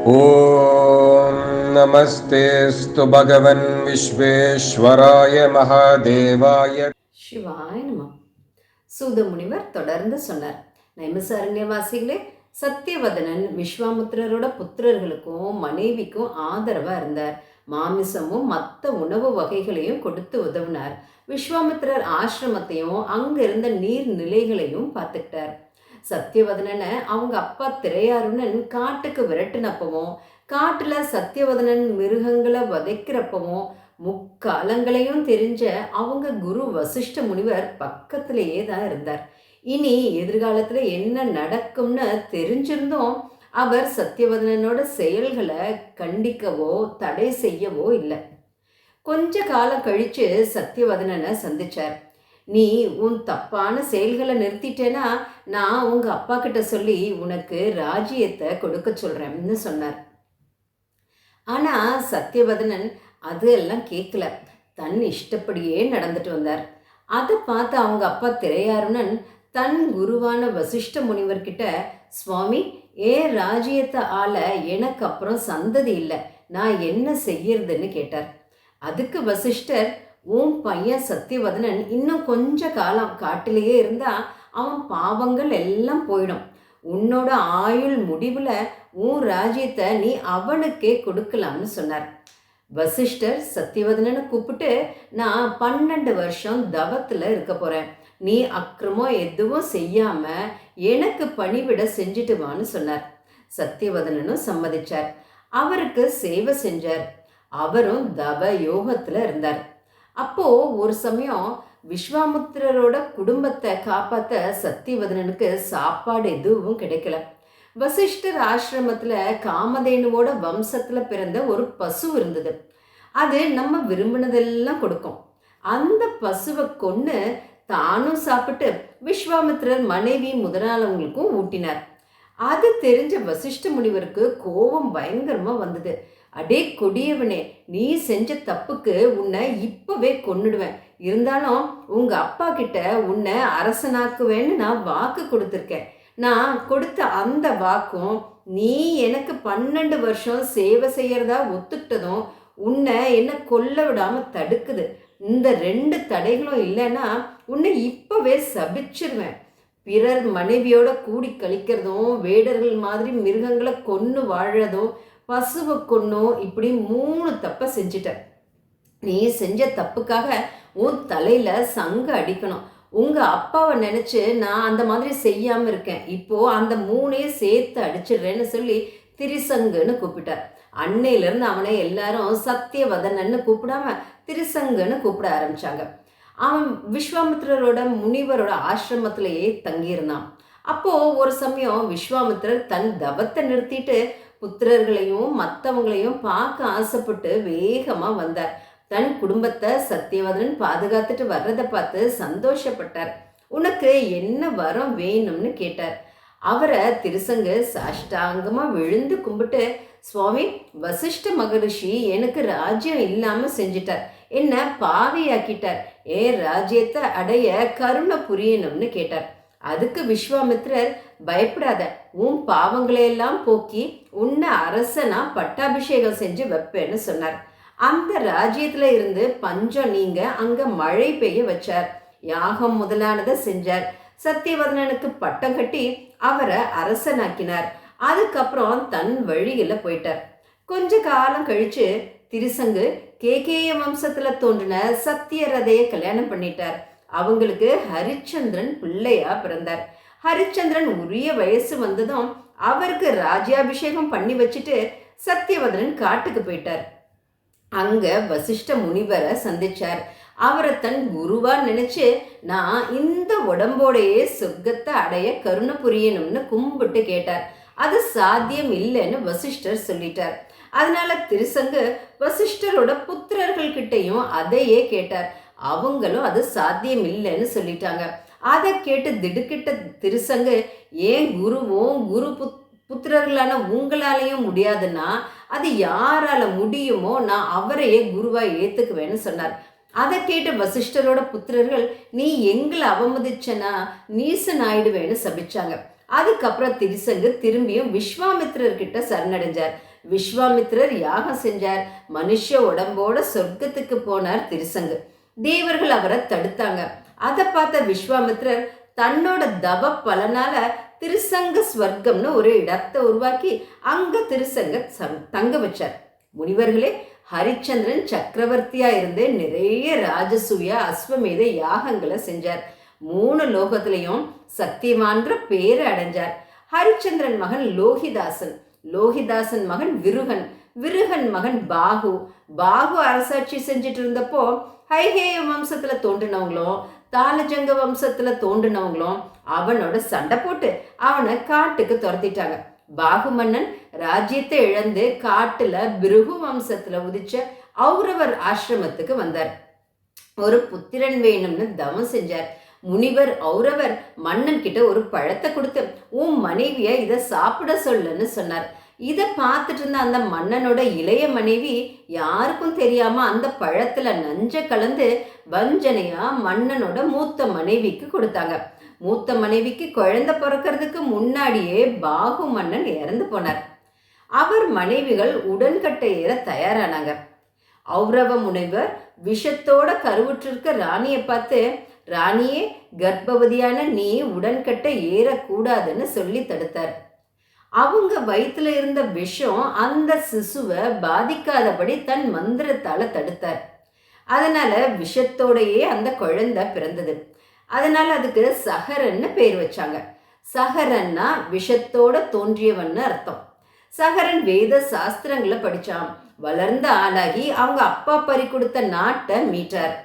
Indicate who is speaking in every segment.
Speaker 1: ॐ नमस्तेऽस्तु भगवन् विश्वेश्वराय महादेवाय
Speaker 2: சிவாய நம சூத முனிவர் தொடர்ந்து சொன்னார் நைமசாரண்யவாசிகளே சத்தியவதனன் விஸ்வாமுத்திரரோட புத்திரர்களுக்கும் மனைவிக்கும் ஆதரவா இருந்தார் மாமிசமும் மற்ற உணவு வகைகளையும் கொடுத்து உதவினார் விஸ்வாமித்திரர் ஆசிரமத்தையும் அங்க இருந்த நீர்நிலைகளையும் பார்த்துக்கிட்டார் சத்தியவதனனை அவங்க அப்பா திரையாருணன் காட்டுக்கு விரட்டினப்பவும் காட்டில் சத்தியவதனன் மிருகங்களை வதைக்கிறப்பவும் முக்காலங்களையும் தெரிஞ்ச அவங்க குரு வசிஷ்ட முனிவர் பக்கத்திலேயே தான் இருந்தார். இனி எதிர்காலத்தில் என்ன நடக்கும்னு தெரிஞ்சிருந்தோம் அவர் சத்தியவதனனோட செயல்களை கண்டிக்கவோ தடை செய்யவோ இல்லை. கொஞ்ச காலம் கழித்து சத்தியவதனனை சந்தித்தார் நீ உன் தப்பான செயல்களை நிறுத்திட்டேன்னா நான் உங்க அப்பா கிட்ட சொல்லி உனக்கு ராஜ்யத்தை கொடுக்க சொல்றேன்னு சொன்னார். ஆனா சத்தியவதனன் அது எல்லாம் கேட்கல தன் இஷ்டப்படியே நடந்துட்டு வந்தார். அதை பார்த்து அவங்க அப்பா திரையாருணன் தன் குருவான வசிஷ்ட முனிவர்கிட்ட சுவாமி ஏன் ராஜ்யத்தை ஆள எனக்கு அப்புறம் சந்ததி இல்லை. நான் என்ன செய்யறதுன்னு கேட்டார். அதுக்கு வசிஷ்டர் உன் பையன் சத்தியவதனன் இன்னும் கொஞ்ச காலம் காட்டிலேயே இருந்தா அவன் பாவங்கள் எல்லாம் போயிடும். உன்னோட ஆயுள் முடிவில் உன் ராஜ்யத்தை நீ அவனுக்கே கொடுக்கலாம்னு சொன்னார். வசிஷ்டர் சத்தியவதனனை கூப்பிட்டு நான் பன்னெண்டு வருஷம் தவத்தில் இருக்க போகிறேன் நீ அக்கிரமம் எதுவும் செய்யாம எனக்கு பணிவிட செஞ்சுட்டு வான்னு சொன்னார். சத்தியவதனனும் சம்மதிச்சார். அவருக்கு சேவை செஞ்சார். அவரும் தவ யோகத்தில் இருந்தார். அப்போது ஒரு சமயம் விஸ்வாமுத்திரரோட குடும்பத்தை காப்பாற்ற சத்தியவதனனுக்கு சாப்பாடு எதுவும் கிடைக்கல. வசிஷ்டர் ஆசிரமத்தில் காமதேனுவோட வம்சத்தில் பிறந்த ஒரு பசு இருந்தது. அது நம்ம விரும்பினதெல்லாம் கொடுக்கும். அந்த பசுவை கொன்று தானும் சாப்பிட்டு விஸ்வாமித்திரர் மனைவி முதலாளவங்களுக்கும் ஊட்டினார். அது தெரிஞ்ச வசிஷ்ட முனிவருக்கு கோபம் பயங்கரமா வந்தது. அடே கொடியவனே நீ செஞ்ச தப்புக்கு உன்னை இப்பவே கொன்னுடுவேன். இருந்தாலும் உங்க அப்பா கிட்ட உன்னை அரசனாக்குவேன்னு நான் வாக்கு கொடுத்துருக்கேன். நான் கொடுத்த அந்த வாக்கும் நீ எனக்கு பன்னெண்டு வருஷம் சேவை செய்யறதா ஒத்துக்கிட்டதும் உன்னை என்ன கொல்ல விடாம தடுக்குது. இந்த ரெண்டு தடைகளும் இல்லைன்னா உன்னை இப்பவே சபிச்சிருவேன். பிறர் மனைவியோட கூடி கழிக்கிறதும் வேடர்கள் மாதிரி மிருகங்களை கொன்று வாழறதும் பசுவை கொன்னும் இப்படி மூணு தப்பை செஞ்சிட்ட நீ செஞ்ச தப்புக்காக உன் தலையில் சங்கு அடிக்கணும். உங்கள் அப்பாவை நினச்சி நான் அந்த மாதிரி செய்யாமல் இருக்கேன். இப்போது அந்த மூணையும் சேர்த்து அடிச்சிடுறேன்னு சொல்லி திரிசங்குன்னு கூப்பிட்டார். அன்னையிலேருந்து அவனை எல்லாரும் சத்தியவதனன்னு கூப்பிடாம திரிசங்குன்னு கூப்பிட ஆரம்பித்தாங்க அவன் விஸ்வாமித்திரரோட முனிவரோட ஆசிரமத்திலேயே தங்கியிருந்தான். அப்போது ஒரு சமயம் விஸ்வாமித்திரர் தன் தவத்தை நிறுத்திட்டு புத்திரர்களையும் மற்றவங்களையும் பார்க்க ஆசைப்பட்டு வேகமாக வந்தார். தன் குடும்பத்தை சத்தியவதன் பாதுகாத்துட்டு வர்றதை பார்த்து சந்தோஷப்பட்டார். உனக்கு என்ன வரம் வேணும்னு? கேட்டார். அவரை திருசங்கு சாஷ்டாங்கமாக விழுந்து கும்பிட்டு சுவாமி வசிஷ்ட மகரிஷி எனக்கு ராஜ்யம் இல்லாமல் செஞ்சிட்டார். என்ன பாவியாக்கிட்டார் ஏன் ராஜ்யத்தை அடைய கருணை புரியணும்னு கேட்டார். அதுக்கு விஸ்வாமித்ரர் பயப்படாத. உன் பாவங்களையெல்லாம் போக்கி உன்னை அரசனா பட்டாபிஷேகம் செஞ்சு வைப்பேன்னு சொன்னார். அந்த ராஜ்யத்துல இருந்து பஞ்சம் நீங்க அங்க மழை பெய்ய வச்சார். யாகம் முதலானதை செஞ்சார். சத்தியவதனனுக்கு பட்டம் கட்டி அவரை அரசனாக்கினார். அதுக்கப்புறம் தன் வழியில போயிட்டார். கொஞ்ச காலம் கழிச்சு திருசங்கு கேகேய வம்சத்துல தோன்றின சத்தியரதைய கல்யாணம் பண்ணிட்டார். அவங்களுக்கு ஹரிச்சந்திரன் பிள்ளையா பிறந்தார். ஹரிச்சந்திரன் உரிய வயசு வந்ததும் அவருக்கு ராஜ்யாபிஷேகம் பண்ணி வச்சுட்டு சத்தியவதனன் காட்டுக்கு போயிட்டார். அங்க வசிஷ்ட முனிவரை சந்திச்சார். அவரை தன் குருவா நினைச்சு நான் இந்த உடம்போடையே சொர்க்கத்தை அடைய கருணை புரியணும்னு கும்பிட்டு கேட்டார். அது சாத்தியம் இல்லைன்னு வசிஷ்டர் சொல்லிட்டார். அதனால திருசங்கு வசிஷ்டரோட புத்திரர்கள் கிட்டையும் அதையே கேட்டார். அவங்களும் அது சாத்தியம் இல்லைன்னு சொல்லிட்டாங்க. அதை கேட்டு திடுக்கிட்ட திருசங்கு ஏன் குருவும் குரு புத் புத்திரர்களான உங்களாலையும் முடியாதுன்னா அது யாரால முடியுமோ நான் அவரையே குருவாக ஏற்றுக்குவேன்னு சொன்னார். அதை கேட்டு வசிஷ்டரோட புத்திரர்கள் நீ எங்களை அவமதிச்சனா? நீசன் ஆயிடுவேன்னு சபிச்சாங்க. அதுக்கப்புறம் திருசங்கு திரும்பியும் விஸ்வாமித்திரர்கிட்ட சரணடைஞ்சார். விஸ்வாமித்திரர் யாகம் செஞ்சார். மனுஷ உடம்போட சொர்க்கத்துக்கு போனார் திருசங்கு. தேவர்கள் அவரை தடுத்தாங்க. அதை பார்த்த விஸ்வாமித்திரர் தன்னோட தவ பலனால திருசங்க ஸ்வர்க்கம்னு ஒரு இடத்தை உருவாக்கி அங்க திருசங்க தங்க வச்சார். முனிவர்களே ஹரிச்சந்திரன் சக்கரவர்த்தியா இருந்து நிறைய ராஜசூய அஸ்வமேத யாகங்களை செஞ்சார். மூணு லோகத்திலையும் சத்தியமான்ற பேரை அடைஞ்சார். ஹரிச்சந்திரன் மகன் லோகிதாசன். லோகிதாசன் மகன் விருகன். விருகன் மகன் பாகு. பாகு அரசாட்சி செஞ்சுட்டு இருந்தப்போ ஹைஹேய வம்சத்துல தோன்றினவங்களும் தாலஜங்க வம்சத்துல தோன்றினவங்களும் அவனோட சண்டை போட்டு அவனை காட்டுக்கு துரத்திட்டாங்க. பாகு மன்னன் ராஜ்யத்தை இழந்து காட்டுல பிருகு வம்சத்துல உதிச்ச ஔரவர் ஆசிரமத்துக்கு வந்தார். ஒரு புத்திரன் வேணும்னு தவம் செஞ்சார். முனிவர் ஔரவர் மன்னன் கிட்ட ஒரு பழத்தை கொடுத்து உன் மனைவிய இதை சாப்பிட சொல்லுன்னு சொன்னார். இதை பார்த்துட்டு இருந்த அந்த மன்னனோட இளைய மனைவி யாருக்கும் தெரியாம அந்த பழத்துல நஞ்ச கலந்து வஞ்சனையா மன்னனோட மூத்த மனைவிக்கு கொடுத்தாங்க. மூத்த மனைவிக்கு குழந்தை பிறக்கிறதுக்கு முன்னாடியே பாகு மன்னன் இறந்து போனார். அவர் மனைவிகள் உடன்கட்டை ஏற தயாரானாங்க. ஔரவ முனைவர் விஷத்தோட கருவுற்றிருக்க ராணியை பார்த்து ராணியே கர்ப்பவதியான நீ உடன்கட்டை ஏறக்கூடாதுன்னு சொல்லி தடுத்தார். அவங்க வயிற்றுல இருந்த விஷம் அந்த சிசுவை பாதிக்காதபடி தன் மந்திரத்தால தடுத்தார். அதனால விஷத்தோடையே அந்த குழந்தை பிறந்தது. அதனால அதுக்கு சஹரன்னு பேர் வச்சாங்க. சஹரன்னா விஷத்தோட தோன்றியவன்னு அர்த்தம். சஹரன் வேத சாஸ்திரங்களை படிச்சான். வளர்ந்த ஆளாகி அவங்க அப்பா பறி கொடுத்த நாட்டை மீட்டார்.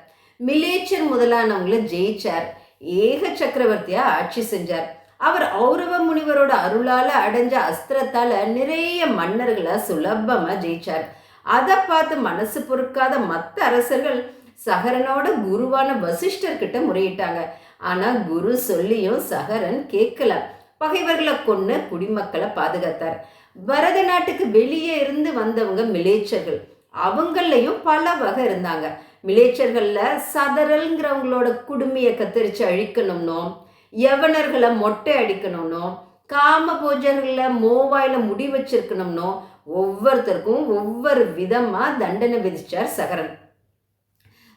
Speaker 2: மிலேச்சர் முதலானவங்களை ஜெயிச்சார். ஏக சக்கரவர்த்தியா ஆட்சி செஞ்சார். அவர் ஔரவ முனிவரோட அருளால அடைஞ்ச அஸ்திரத்தால நிறைய மன்னர்களை சுலபமா ஜெயிச்சார். அதை பார்த்து மனசு பொறுக்காத மற்ற அரசர்கள் சகரனோட குருவான வசிஷ்டர்கிட்ட முறையிட்டாங்க. ஆனா குரு சொல்லியும் சகரன் கேட்கல. பகைவர்களை கொண்டு குடிமக்களை பாதுகாத்தார். பரத நாட்டுக்கு வெளியே இருந்து வந்தவங்க மிலேச்சர்கள். அவங்களையும் பல வகை இருந்தாங்க. மிலேச்சர்களில் சதரல்ங்கிறவங்களோட குடுமையை கத்தரிச்சு அழிக்கணும்னோ யவனர்களை மொட்டை அடிக்கணும்னோ காம பூஜர்களை மோவாயில முடி வச்சிருக்கணும்னோ ஒவ்வொருத்தருக்கும் ஒவ்வொரு விதமா தண்டனை விதிச்சார் சகரன்.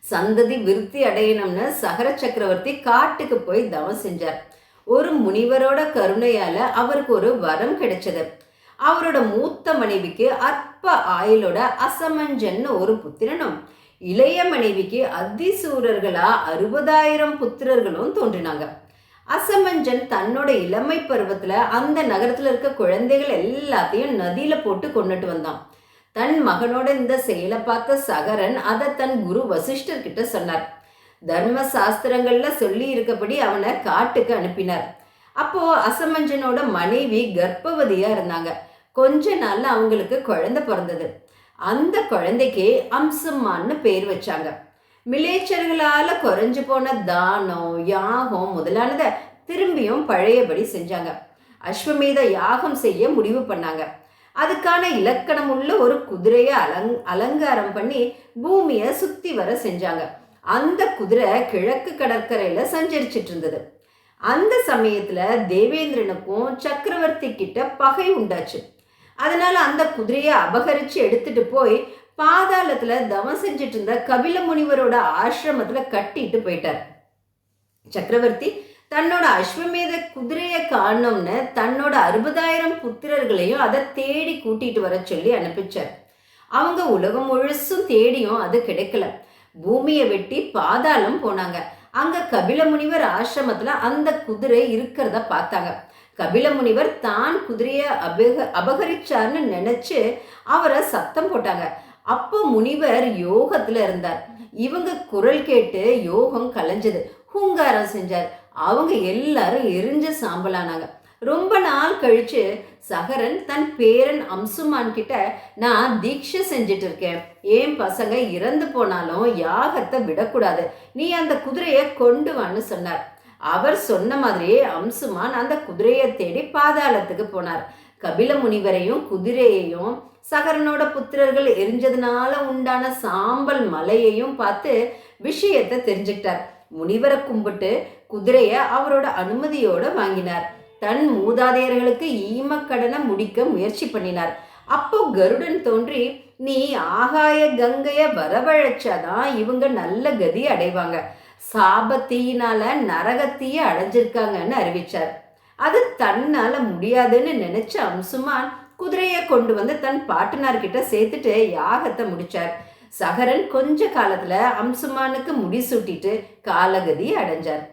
Speaker 2: சந்ததி விருத்தி அடையணும்னு சகர சக்கரவர்த்தி காட்டுக்கு போய் தவம் செஞ்சார். ஒரு முனிவரோட கருணையால அவருக்கு ஒரு வரம் கிடைச்சது. அவரோட மூத்த மனைவிக்கு அற்ப ஆயுளோட அசமஞ்சன்னு ஒரு புத்திரனும் இளைய மனைவிக்கு அதிசூரர்களா அறுபதாயிரம் புத்திரர்களும் தோன்றினாங்க. அசமஞ்சன் தன்னோட இளமை பருவத்துல அந்த நகரத்துல இருக்க குழந்தைகள் எல்லாத்தையும் நதியில போட்டு கொண்டுட்டு வந்தான். தன் மகனோட இந்த செயலை பார்த்த சகரன் அதை தன் குரு வசிஷ்டர்கிட்ட சொன்னார். தர்ம சாஸ்திரங்கள்ல சொல்லி இருக்கபடி அவனை காட்டுக்கு அனுப்பினார். அப்போ அசமஞ்சனோட மனைவி கர்ப்பவதியா இருந்தாங்க. கொஞ்ச நாள்ல அவங்களுக்கு குழந்தை பிறந்தது. அந்த குழந்தைக்கு அம்சம்மான்னு பேர் வச்சாங்க. மிலேச்சர்களால் குறைஞ்சு போன தானம் யாகம் முதலானதை திரும்பியும் பழையபடி செஞ்சாங்க. அஸ்வமேத யாகம் செய்ய முடிவு பண்ணாங்க. அதுக்கான இலக்கணம் உள்ள ஒரு குதிரையை அலங் அலங்காரம் பண்ணி பூமியை சுற்றி வர செஞ்சாங்க. அந்த குதிரை கிழக்கு கடற்கரையில் சஞ்சரிச்சிட்டு இருந்தது அந்த சமயத்தில் தேவேந்திரனுக்கும் சக்கரவர்த்தி கிட்ட பகை உண்டாச்சு. அதனால அந்த குதிரையை அபகரிச்சு எடுத்துட்டு போய் பாதாளத்துல தவம் செஞ்சுட்டு இருந்த கபில முனிவரோட ஆசிரமத்துல கட்டிட்டு போயிட்டார். சக்கரவர்த்தி தன்னோட அஸ்வமேத குதிரையை காணோம்னு தன்னோட அறுபதாயிரம் புத்திரர்களையும் அதை தேடி கூட்டிட்டு வர சொல்லி அனுப்பிச்சார். அவங்க உலகம் முழுசும் தேடியும் அது கிடைக்கல. பூமியை வெட்டி பாதாளம் போனாங்க. அங்க கபில முனிவர் ஆசிரமத்துல அந்த குதிரை இருக்கிறத பார்த்தாங்க. கபில முனிவர் தான் குதிரையை அபக அபகரிச்சார்னு நினைச்சு அவரை சத்தம் போட்டாங்க. அப்போ முனிவர் யோகத்துல இருந்தார். இவங்க குரல் கேட்டு யோகம் கலைஞ்சது. ஹூங்காரம் செஞ்சார். அவங்க எல்லாரும் எரிஞ்ச சாம்பலானாங்க. ரொம்ப நாள் கழிச்சு சகரன் தன் பேரன் அம்சுமான் கிட்ட நான் தீட்சை செஞ்சுட்டு இருக்கேன். ஏன் பசங்க இறந்து போனாலும் யாகத்தை விடக்கூடாது. நீ அந்த குதிரையை கொண்டு வான்னு சொன்னார். அவர் சொன்ன மாதிரியே அம்சுமான் அந்த குதிரையை தேடி பாதாளத்துக்கு போனார். கபில முனிவரையும் குதிரையையும் சகரனோட புத்திரர்கள் எரிஞ்சதுனால உண்டான சாம்பல் மலையையும் பார்த்து விஷயத்தை தெரிஞ்சுக்கிட்டார். முனிவரை கும்பிட்டு குதிரைய அவரோட அனுமதியோட வாங்கினார். தன் மூதாதையர்களுக்கு ஈமக்கடனை முடிக்க முயற்சி பண்ணினார். அப்போ கருடன் தோன்றி நீ ஆகாய கங்கைய வரவழைச்சாதான் இவங்க நல்ல கதி அடைவாங்க. சாபத்தீயினால நரகத்தையே அடைஞ்சிருக்காங்கன்னு அறிவிச்சார். அது தன்னால முடியாதுன்னு நினைச்ச அம்சுமான் குதிரையை கொண்டு வந்து தன் பாட்டனார்கிட்ட சேர்த்துட்டு யாகத்தை முடிச்சார். சகரன் கொஞ்ச காலத்துல அம்சுமானுக்கு முடிசூட்டிட்டு காலகதி அடைஞ்சார்.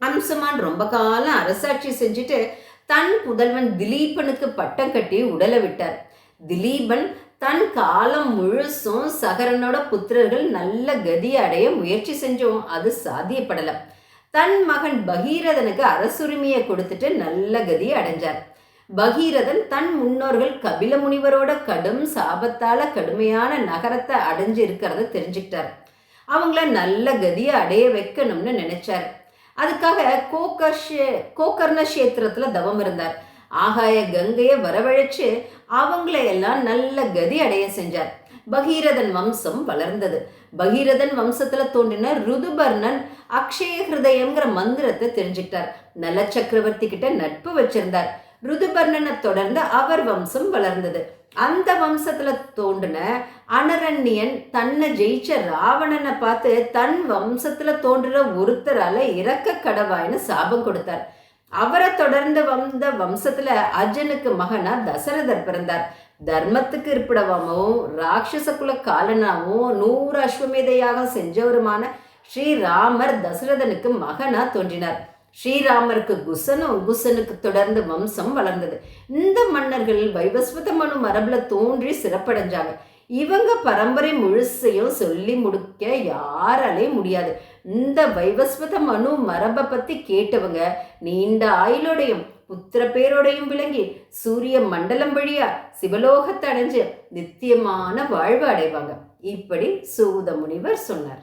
Speaker 2: அம்சுமான் ரொம்ப காலம் அரசாட்சி செஞ்சுட்டு தன் புதல்வன் திலீபனுக்கு பட்டம் கட்டி உடலை விட்டார். திலீபன் தன் காலம் முழுசும் சகரனோட புத்திரர்கள் நல்ல கதி அடைய முயற்சி செஞ்சோம். அது சாத்தியப்படலை. தன் மகன் பகீரதனுக்கு அரசுரிமையை கொடுத்துட்டு நல்ல கதி அடைஞ்சார். பகீரதன் தன் முன்னோர்கள் கபில முனிவரோட கடும் சாபத்தால கடுமையான நகரத்தை அடைஞ்சு இருக்கிறத தெரிஞ்சுக்கிட்டார். அவங்கள நல்ல கதியை அடைய வைக்கணும்னு நினைச்சார். அதுக்காக கோகர்ஷே கோகர்ண கஷேத்திரத்துல தவம் இருந்தார். ஆகாய கங்கையை வரவழைச்சு அவங்கள எல்லாம் நல்ல கதி அடைய செஞ்சார். பகீரதன் வம்சம் வளர்ந்தது. பகீரதன் வம்சத்துல தோன்றின ருதுபர்ணன் அக்ஷய ஹிருதயம்ங்கிற மந்திரத்தை தெரிஞ்சுக்கிட்டார். நல சக்கரவர்த்தி கிட்ட நட்பு வச்சிருந்தார். ருதுபர்ணனை தொடர்ந்து அவர் வம்சம் வளர்ந்தது. அந்த வம்சத்துல தோன்றின அனரண்யன் தன்னை ஜெயிச்ச ராவணனை பார்த்து தன் வம்சத்துல தோன்றுற ஒருத்தரால இறக்க கடவாய்னு சாபம் கொடுத்தார். அவரை தொடர்ந்து வந்த வம்சத்துல அர்ஜுனுக்கு மகனா தசரதர் பிறந்தார். தர்மத்துக்கு இருப்பிடவாகவும் ராட்சச குல காலனாகவும் நூறு அஸ்வமேத யாகம் செஞ்சவருமான ஸ்ரீராமர் தசரதனுக்கு மகனா தோன்றினார். ஸ்ரீராமருக்கு குசனும் குசனுக்கு தொடர்ந்து வம்சம் வளர்ந்தது. இந்த மன்னர்கள் வைவஸ்வத மனு மரபுல தோன்றி சிறப்படைஞ்சாங்க. இவங்க பரம்பரை முழுசையும் சொல்லி முடிக்க யாராலையும் முடியாது. இந்த வைவஸ்வத மனு மரபை பத்தி கேட்டவங்க நீண்ட ஆயுளோடையும் புத்திர பேரோடையும் விளங்கி சூரிய மண்டலம் வழியா சிவலோகத்தை அடைஞ்சு நித்தியமான வாழ்வு அடைவாங்க. இப்படி சூத முனிவர் சொன்னார்.